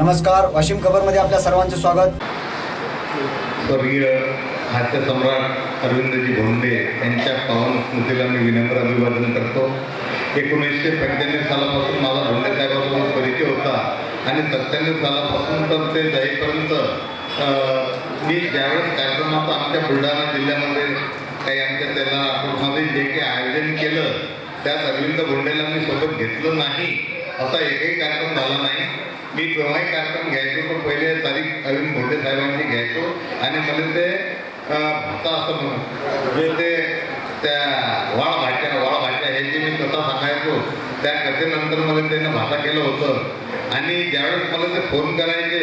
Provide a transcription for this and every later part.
नमस्कार वाशिम खबरमध्ये आपल्या सर्वांचे स्वागत. स्वर्गीय हास्य सम्राट अरविंदजी भोंडे यांच्या पावन स्मृतीला मी विनम्र अभिवादन करतो. एकोणीसशे पंच्याण्णव सालापासून माझा भोंडे साहेबासोबत परिचय होता आणि सत्त्याण्णव सालापासून तर ते जाईपर्यंत मी ज्यावेळेस कार्यक्रमाचं आमच्या बुलढाणा जिल्ह्यामध्ये काही आमच्या त्याला नागपूरमध्ये जे काही आयोजन केलं त्यात अरविंद भोंडेला मी सोबत घेतलं नाही. असा एकही कार्यक्रम झाला नाही. मी केव्हाही कार्यक्रम घ्यायचो पण पहिले तारीख अरविंद भोंडे साहेबांची घ्यायचो आणि मला ते भाता असं म्हणून ते त्या वाळ भाट्या वाळ भाषा ह्याची मी कथा सांगायचो त्या कथेनंतर मला त्यानं भाषा केलं होतं. आणि ज्यावेळेस मला ते फोन करायचे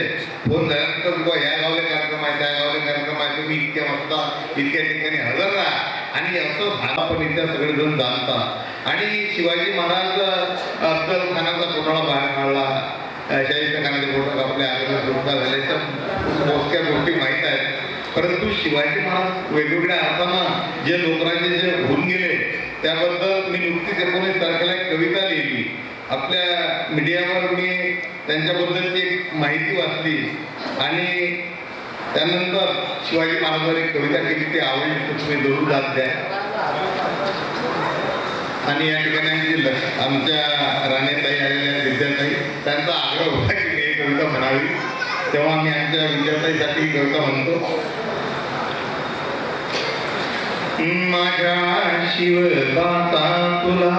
फोन झाल्यानंतर बुवा ह्या गावले कार्यक्रम आहे त्या गावले कार्यक्रम आहे तुम्ही इतक्या वाजता इतक्या ठिकाणी हजर राहा. आणि असं झालं पण सगळे सगळेजण जाणतात. आणि शिवाजी महाराज अफजल खानाचा पुतळा बाहेर काढला. शाहिस्ता खानाचे फोटो आपल्या आग्रा झाले. तर मोजक्या गोष्टी माहीत आहेत. परंतु शिवाजी महाराज वेगवेगळ्या अर्थानं जे लोकांचे जे होऊन गेले त्याबद्दल मी नुकतीच एकोणीस तारखेला एक कविता लिहिली. आपल्या मीडियावर मी त्यांच्याबद्दलची एक माहिती वाचली. आणि त्यानंतर शिवाजी महाराजांनी कविता केली ते आवडली तुम्ही जरूर जात द्या. आणि या ठिकाणी आमच्या राणेताई आलेल्या विद्यार्थी त्यांचा आग्रह होता की काही कविता म्हणावी. तेव्हा आम्ही आमच्या विद्यार्थ्यांसाठी कविता म्हणतो. माझ्या शिवदाता तुला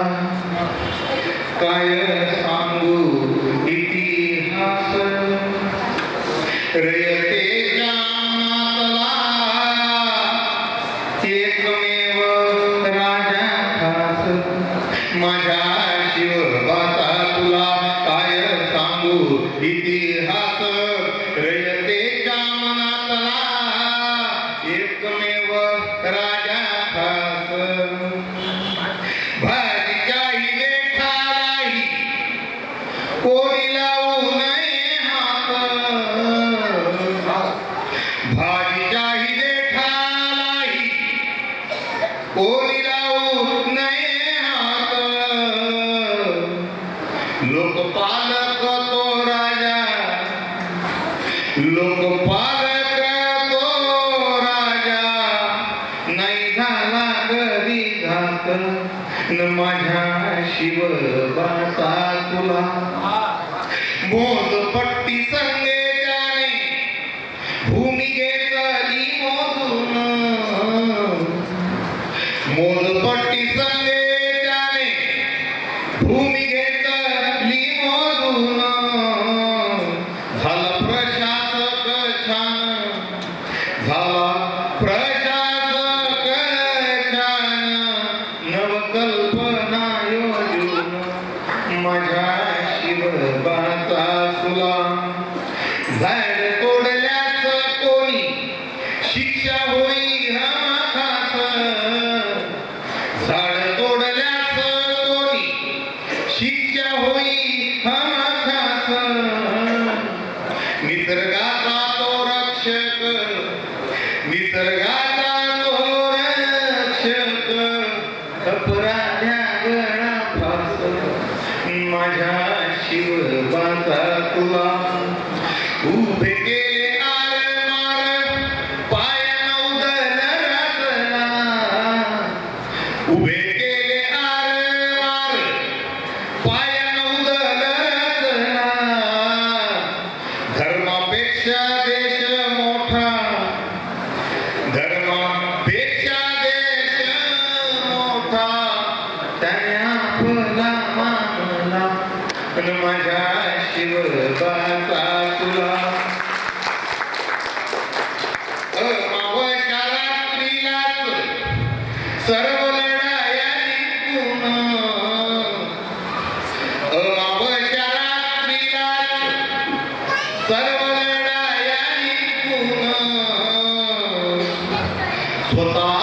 काय सांगू? इतिहास रयते लोकपालक तो राजा लोकपालक तो राजा नाही झाला कधी घात न माझ्या शिवबाचा तुला. मोजपट्टी निसर्गाचा तो रक्षक निसर्गाचा तो रक्षक अपराध्या गळा माझ्या शिवपाचा तुला. उभे धर्मापेक्षा देश मोठा. धर्मापेक्षा देश मोठा. त्याने आपला मानला. पण माझ्या शिवबाचा तुला. Oh.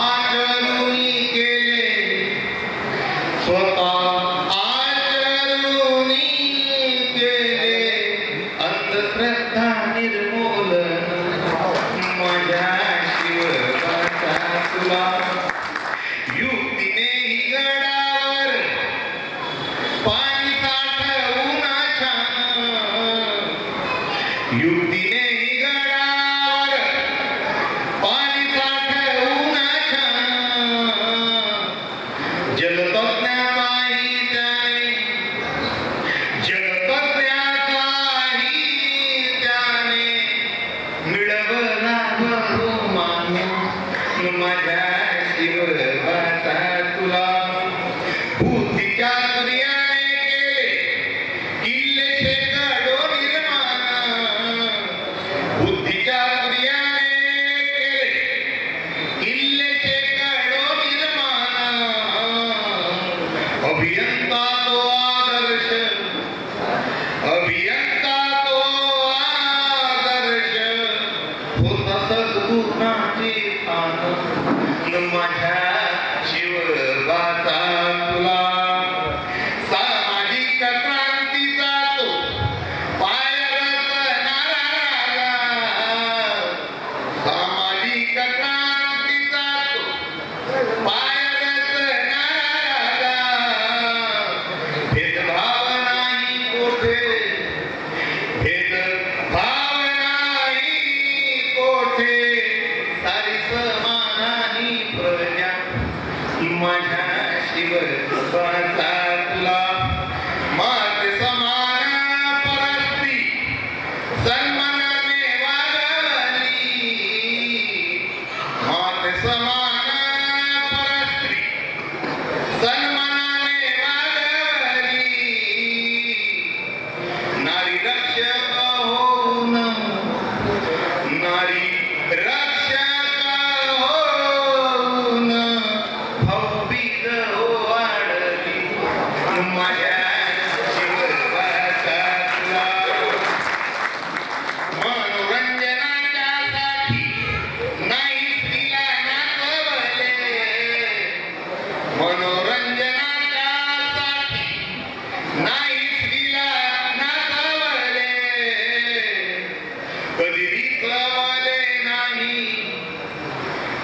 orientado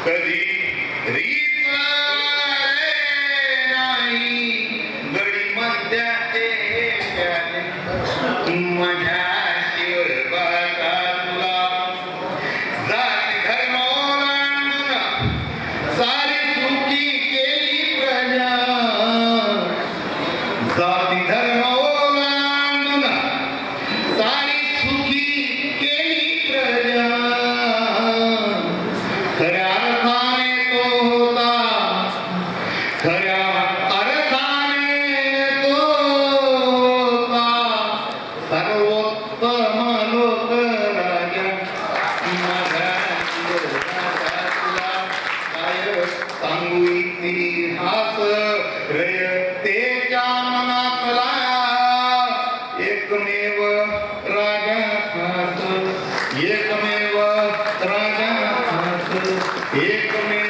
कधी रिचवले एकमेव